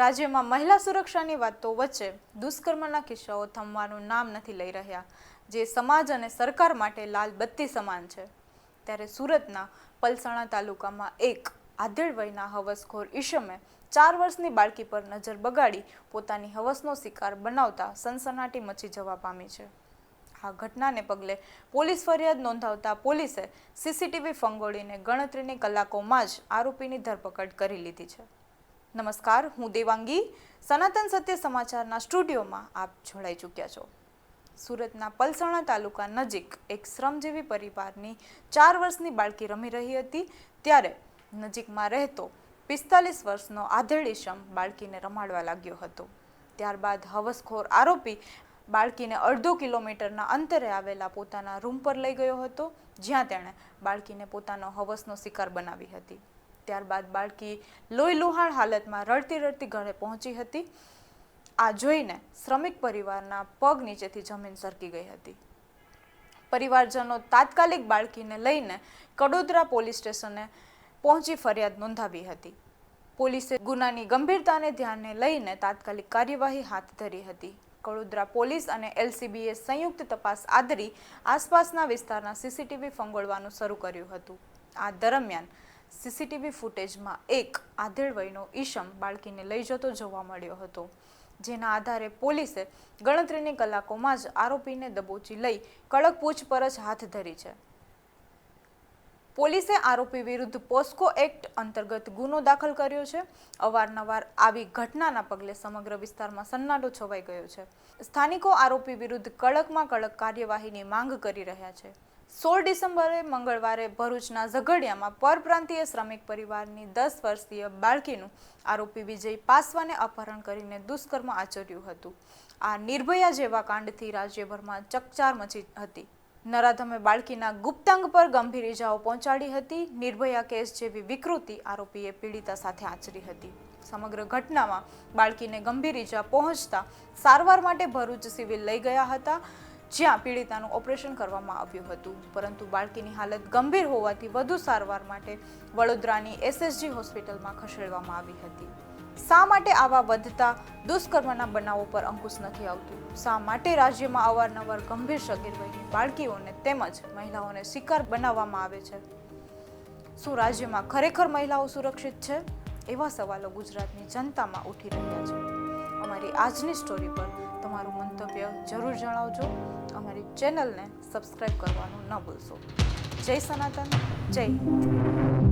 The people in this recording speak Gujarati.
રાજ્યમાં મહિલા સુરક્ષાની વાતો વચ્ચે દુષ્કર્મના કિસ્સાઓ થમવાનું નામ નથી લઈ રહ્યા, જે સમાજ અને સરકાર માટે લાલ બત્તી સમાન છે. ત્યારે સુરતના પલસાણા તાલુકામાં એક આધેડ વયના હવસખોર ઈશમે ચાર વર્ષની બાળકી પર નજર બગાડી પોતાની હવસનો શિકાર બનાવતા સનસનાટી મચી જવા પામી છે. આ ઘટનાને પગલે પોલીસ ફરિયાદ નોંધાવતા પોલીસે સીસીટીવી ફંગોળીને ગણતરીની કલાકોમાં જ આરોપીની ધરપકડ કરી લીધી છે. નમસ્કાર, હું દેવાંગી. સનાતન સત્ય સમાચારના સ્ટુડિયોમાં આપ જોડાઈ ચૂક્યા છો. સુરતના પલસાણા તાલુકા નજીક એક શ્રમજીવી પરિવારની ચાર વર્ષની બાળકી રમી રહી હતી. ત્યારે નજીકમાં રહેતો પિસ્તાલીસ વર્ષનો આધેડી શ્રમ બાળકીને રમાડવા લાગ્યો હતો. ત્યારબાદ હવસખોર આરોપી બાળકીને અડધો કિલોમીટરના અંતરે આવેલા પોતાના રૂમ પર લઈ ગયો હતો, જ્યાં તેણે બાળકીને પોતાનો હવસનો શિકાર બનાવી હતી. ત્યારબાદ બાળકી લોહી લુહાણ હાલતમાં રડતી રડતી ઘરે પહોંચી હતી. આ જોઈને શ્રમિક પરિવારના પગ નીચેથી જમીન સરકી ગઈ હતી. પરિવારજનો તાત્કાલિક બાળકીને લઈને કડોદરા પોલીસ સ્ટેશને પહોંચી ફરિયાદ નોંધાવી હતી. પોલીસે ગુનાની ગંભીરતાને ધ્યાને લઈને તાત્કાલિક કાર્યવાહી હાથ ધરી હતી. કડોદરા પોલીસ અને એલસીબીએ સંયુક્ત તપાસ આદરી આસપાસના વિસ્તારના સીસીટીવી ફંગોળવાનું શરૂ કર્યું હતું. આ દરમિયાન સીસીટીવી ફૂટેજમાં એક આધેડ વયનો ઈશમ બાળકીને લઈ જતો જોવા મળ્યો હતો. જેના આધારે પોલીસે ગણતરીની કલાકોમાં જ આરોપીને દબોચી લઈ કડક પૂછપરછ હાથ ધરી છે. પોલીસે આરોપી વિરુદ્ધ પોસ્કો એક્ટ અંતર્ગત ગુનો દાખલ કર્યો છે. અવારનવાર આવી ઘટનાના પગલે સમગ્ર વિસ્તારમાં સન્નાટો છવાઈ ગયો છે. સ્થાનિકો આરોપી વિરુદ્ધ કડકમાં કડક કાર્યવાહીની માંગ કરી રહ્યા છે. સોળ ડિસેમ્બરે, મંગળવારે ભરૂચના ઝઘડિયામાં પરપ્રાંતીય શ્રમિક પરિવારની દસ વર્ષીય બાળકીનું આરોપી વિજય પાસવાને અપહરણ કરીને દુષ્કર્મ આચર્યું હતું. આ નિર્ભયા જેવા કાંડથી રાજ્યભરમાં ચકચાર મચી હતી. નરાધમે બાળકીના ગુપ્તાંગ પર ગંભીર ઇજાઓ પહોંચાડી હતી. નિર્ભયા કેસ જેવી વિકૃતિ આરોપીએ પીડિતા સાથે આચરી હતી. સમગ્ર ઘટનામાં બાળકીને ગંભીર ઇજા પહોંચતા સારવાર માટે ભરૂચ સિવિલ લઈ ગયા હતા. જ્યાં પીડિતાનું ઓપરેશન કરવામાં આવ્યું હતું. પરંતુ બાળકીની હાલત ગંભીર હોવાથી વધુ સારવાર માટે વડોદરાની એસએસજી હોસ્પિટલમાં ખસેડવામાં આવી હતી. શા માટે આવા વધતા દુષ્કર્મના બનાવો પર અંકુશ નથી આવતું? શા માટે રાજ્યમાં અવારનવાર ગંભીર સગીર વયની બાળકીઓને તેમજ મહિલાઓને શિકાર બનાવવામાં આવે છે? શું રાજ્યમાં ખરેખર મહિલાઓ સુરક્ષિત છે? એવા સવાલો ગુજરાતની જનતામાં ઉઠી રહ્યા છે. અમારી આજની સ્ટોરી પર તમારું મંતવ્ય જરૂર જણાવજો. અમારી ચેનલને સબસ્ક્રાઈબ કરવાનું ન ભૂલશો. જય સનાતન જય હિન્દ.